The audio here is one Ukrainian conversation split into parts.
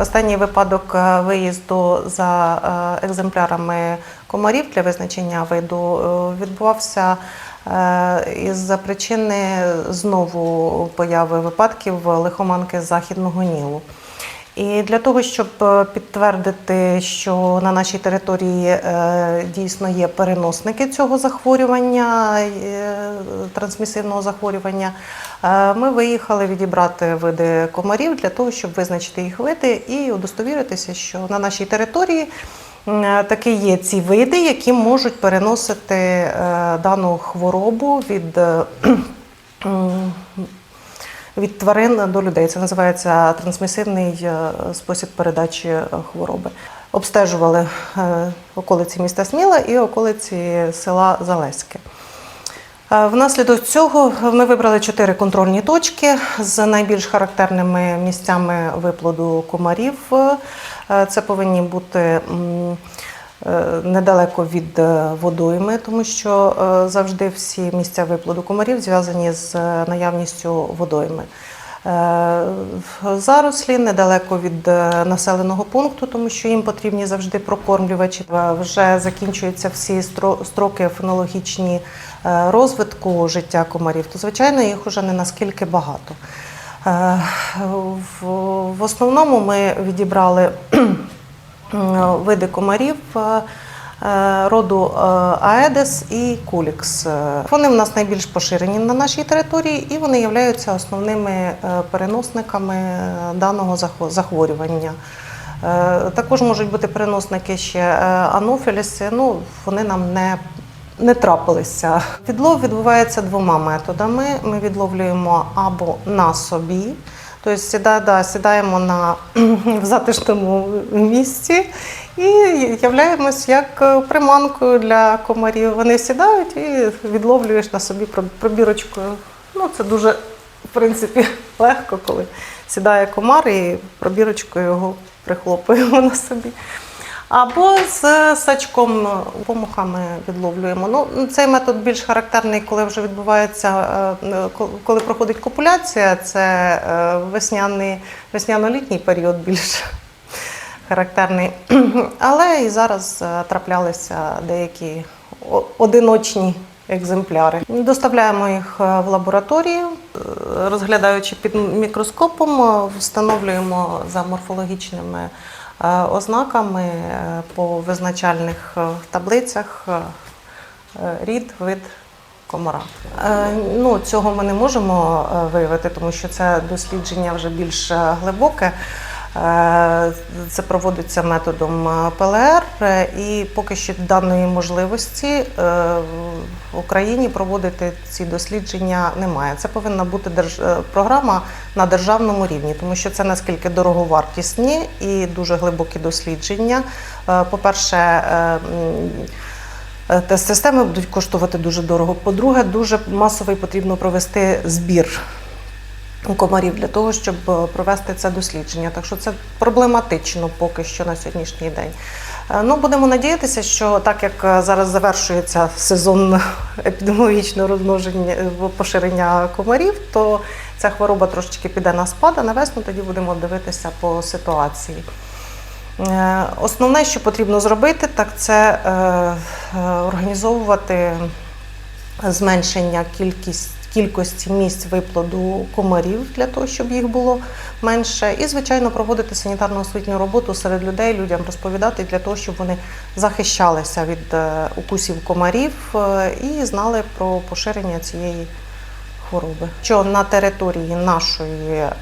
Останній випадок е, виїзду за е, екземплярами комарів для визначення виду е, відбувався із-за причини знову появи випадків лихоманки західного Нілу. І для того, щоб е, підтвердити, що на нашій території е, дійсно є переносники цього захворювання, е, трансмісивного захворювання, ми виїхали відібрати види комарів для того, щоб визначити їх види і удостовіритися, що на нашій території таки є ці види, які можуть переносити дану хворобу від. від тварин до людей. Це називається трансмісивний е, спосіб передачі е, хвороби. Обстежували е, околиці міста Сміла і околиці села Залеське. Внаслідок цього ми вибрали чотири контрольні точки з найбільш характерними місцями виплоду комарів. Це повинні бути недалеко від е, водойми, тому що е, завжди всі місця виплоду комарів зв'язані з е, наявністю водойми. Е, Зарослі недалеко від е, населеного пункту, тому що їм потрібні завжди прокормлювачі. Е, Вже закінчуються всі стро- строки фенологічні е, розвитку життя комарів, то звичайно їх уже не наскільки багато. Е, В, основному ми відібрали види комарів. е, е, Роду е, Аедес і Кулікс. Е, Вони в нас найбільш поширені на нашій території і вони являються основними е, переносниками е, даного захворювання. Е, Також можуть бути переносники ще е, анофіліси, ну вони нам не не трапилися. Відлов відбувається двома методами. Ми відловлюємо або на собі, тобто сіда, да, сідаємо на в затишному місці і являємось як е, приманкою для комарів. Вони сідають і відловлюєш на собі проб- пробірочкою. Ну, це дуже, в принципі, легко, коли сідає комар і пробірочкою його прихлопуємо на собі. Або з сачком помухами відловлюємо. Ну, цей метод більш характерний, коли вже відбувається, е, коли проходить копуляція, це е, весняний, весняно-літній період більш характерний. Але і зараз е, траплялися деякі одиночні екземпляри. Доставляємо їх е, в лабораторію, е, розглядаючи під мікроскопом, е, встановлюємо за морфологічними е, ознаками е, по визначальних е, таблицях е, е, рід, вид комара. Е, Ну, цього ми не можемо е, виявити, тому що це дослідження вже більш е, глибоке. Е, Це проводиться методом е, ПЛР, і поки що даної можливості е, в Україні проводити ці дослідження немає. Це повинна бути програма на державному рівні, тому що це наскільки дороговартісні і дуже глибокі дослідження. По-перше, системи будуть коштувати дуже дорого. По-друге, дуже масовий потрібно провести збір комарів для того, щоб е, провести це дослідження. Так що це проблематично поки що на сьогоднішній день. Е, Ну, будемо надіятися, що так як е, зараз завершується сезон епідеміологічного розмноження поширення комарів, то ця хвороба трошечки піде на спад, а на весну тоді будемо дивитися по ситуації. Основне, що потрібно зробити, так це організовувати зменшення кількість, кількості місць виплоду комарів для того, щоб їх було менше, і, звичайно, проводити санітарно-освітню роботу серед людей, людям розповідати для того, щоб вони захищалися від е, укусів комарів е, і знали про поширення цієї хвороби. Що на території нашої е,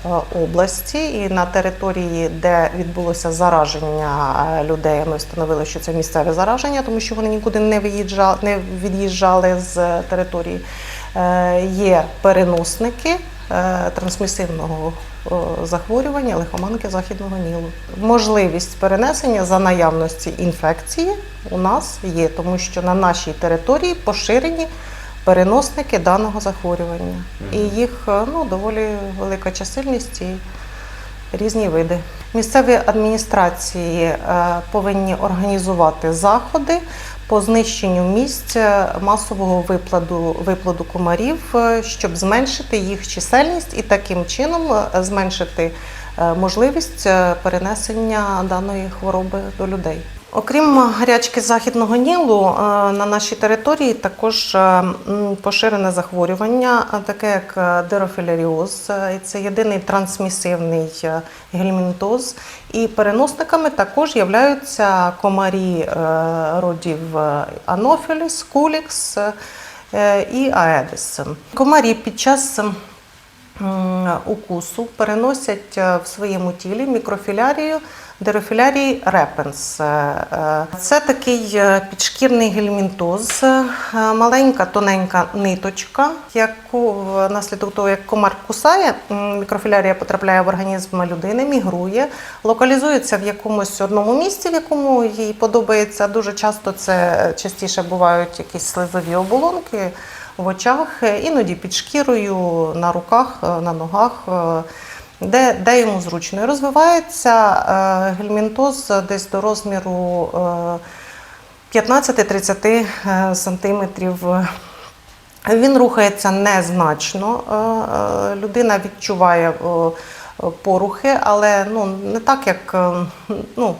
області і на території, де відбулося зараження людей, ми встановили, що це місцеве зараження, тому що вони нікуди не виїжджали, не від'їжджали з території. Е, Є переносники е, трансмісивного захворювання лихоманки західного нілу. Можливість перенесення за наявності інфекції у нас є, тому що на нашій території поширені переносники даного захворювання. І їх е, ну, доволі велика чисельність. І різні види. Місцеві адміністрації е, повинні організувати заходи по знищенню місць е, масового випладу, випладу комарів, е, щоб зменшити їх чисельність і таким чином зменшити можливість перенесення даної хвороби до людей. Окрім гарячки західного Нілу, е, на нашій території також е, поширене захворювання, таке як е, дерофіляріоз. Е, Це єдиний трансмісивний е, гельмінтоз. І переносниками також являються комарі е, родів е, Анофіліс, Кулікс е, і Аедис. Комарі під час укусу переносять е, в своєму тілі мікрофілярію дерофілярії репенс. Е, е, Це такий е, підшкірний гельмінтоз, е, маленька тоненька ниточка, яку внаслідок того, як комар кусає, мікрофілярія потрапляє в організм людини, мігрує, локалізується в якомусь одному місці, в якому їй подобається. Дуже часто це частіше бувають якісь слизові оболонки в очах, е, іноді під шкірою, на руках, е, на ногах. е, Де, де йому зручно І розвивається гельмінтоз десь до розміру е, 15-30 е, сантиметрів. Він рухається незначно. Людина відчуває порухи, але ну, не так, як е, ну,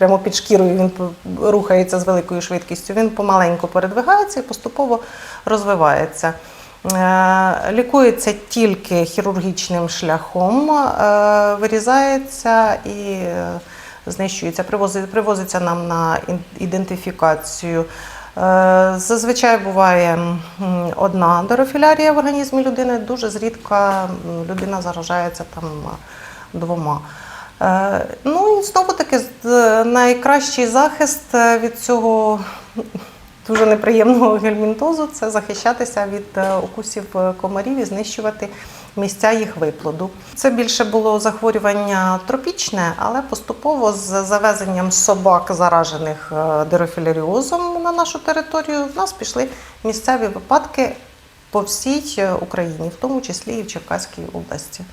прямо під шкірою він рухається з великою швидкістю. Він помаленьку передвигається і поступово розвивається. Е, Лікується тільки хірургічним шляхом, е, вирізається і е, знищується, привозиться нам на ідентифікацію. Зазвичай буває одна дорофілярія в організмі людини, дуже зрідка людина заражається там двома. Е, Ну і знову таки з- найкращий захист е, від цього дуже неприємного гельмінтозу це захищатися від е, укусів е, комарів і знищувати місця їх виплоду. Це більше було захворювання тропічне, але поступово з завезенням собак, заражених е, дерофіляріозом на нашу територію, в нас пішли місцеві випадки по всій е, Україні, в тому числі і в Черкаській області.